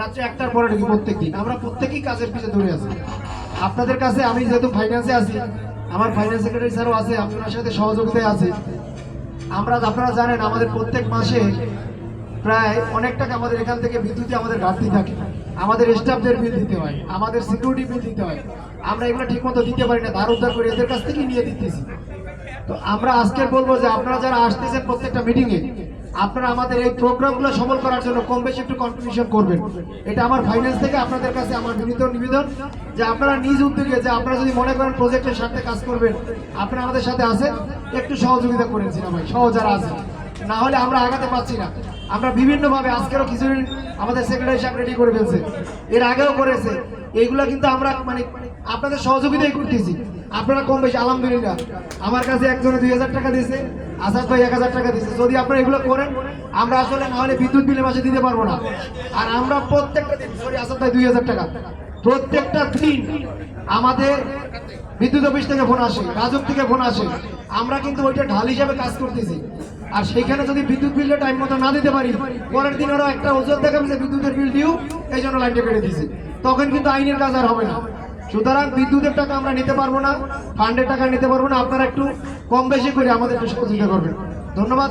রাত্রে একটার পরে ঢুকি আমরা প্রত্যেকেই কাজের পিছনে দৌড়ে আছি আপনাদের কাছে আমি যেহেতু ফাইন্যান্সে আছি, আমার ফাইন্যান্স সেক্রেটারি স্যারও আছে আমি ওনার সাথে সহযোগিতায় আছি। আমরা, আপনারা জানেন, আমাদের প্রত্যেক মাসে প্রায় অনেক টাকা আমাদের এখান থেকে বিদ্যুতে আমাদের ঘাটতি থাকে। আমাদের স্টাফদের বিল দিতে হয়, আমাদের সিকিউরিটি বিল দিতে হয়। আমরা এগুলো ঠিক মতো দিতে পারি না, ধার উদ্ধার করে এদের কাছ থেকেই নিয়ে দিতেছি। তো আমরা আজকে বলব যে আপনারা যারা আসতেছেন প্রত্যেকটা মিটিংয়ে আপনারা আমাদের এই প্রোগ্রামগুলো সফল করার জন্য কম বেশি একটু কন্ট্রিবিউশন করবেন। এটা আমার ফাইন্যান্স থেকে, আপনাদের কাছে আমার বিনীত নিবেদন যে আপনারা নিজ উদ্যোগে, যে আপনারা যদি মনে করেন প্রজেক্টের সাথে কাজ করবেন, আপনারা আমাদের সাথে আছেন, একটু সহযোগিতা করেছি না ভাই, সহ যারা আছে না হলে আমরা আগাতে পারছি না। আমরা বিভিন্নভাবে আজকেরও খিচুড়ি আমাদের সেক্রেটারি সাহেব রেডি করে ফেলছে। এর আগেও করেছে। এইগুলো কিন্তু আমরা মানে আপনাদের সহযোগিতাই করতেছি। আপনারা কম বেশি, আলহামদুলিল্লাহ। আমার কাছে একজনে দুই হাজার টাকা দিয়েছে, আসাদ ভাই এক হাজার টাকা দিয়েছে। যদি আপনারা এগুলো করেন, আমরা আসলে না হলে বিদ্যুৎ বিলের মাসে দিতে পারব না। আর আমরা প্রত্যেকটা দিন, সরি, আসাদ ভাই দুই হাজার টাকা, প্রত্যেকটা দিন আমাদের বিদ্যুৎ অফিস থেকে ফোন আসে, রাজক থেকে ফোন আসে। আমরা কিন্তু ওইটা ঢাল হিসাবে কাজ করতেছি। আর সেখানে যদি বিদ্যুৎ বিলটা টাইম মতো না দিতে পারি, পরের দিন ওরা একটা ওজন দেখাবে যে বিদ্যুতের বিল দিও এই জন্য লাইনটা কেটে দিয়েছি। তখন কিন্তু আইনের কাজ আর হবে না। সুতরাং বিদ্যুতের টাকা আমরা নিতে পারব না ফান্ডের টাকা নিতে পারব না, আপনারা একটু কম বেশি করে আমাদের সহযোগিতা করবেন। ধন্যবাদ।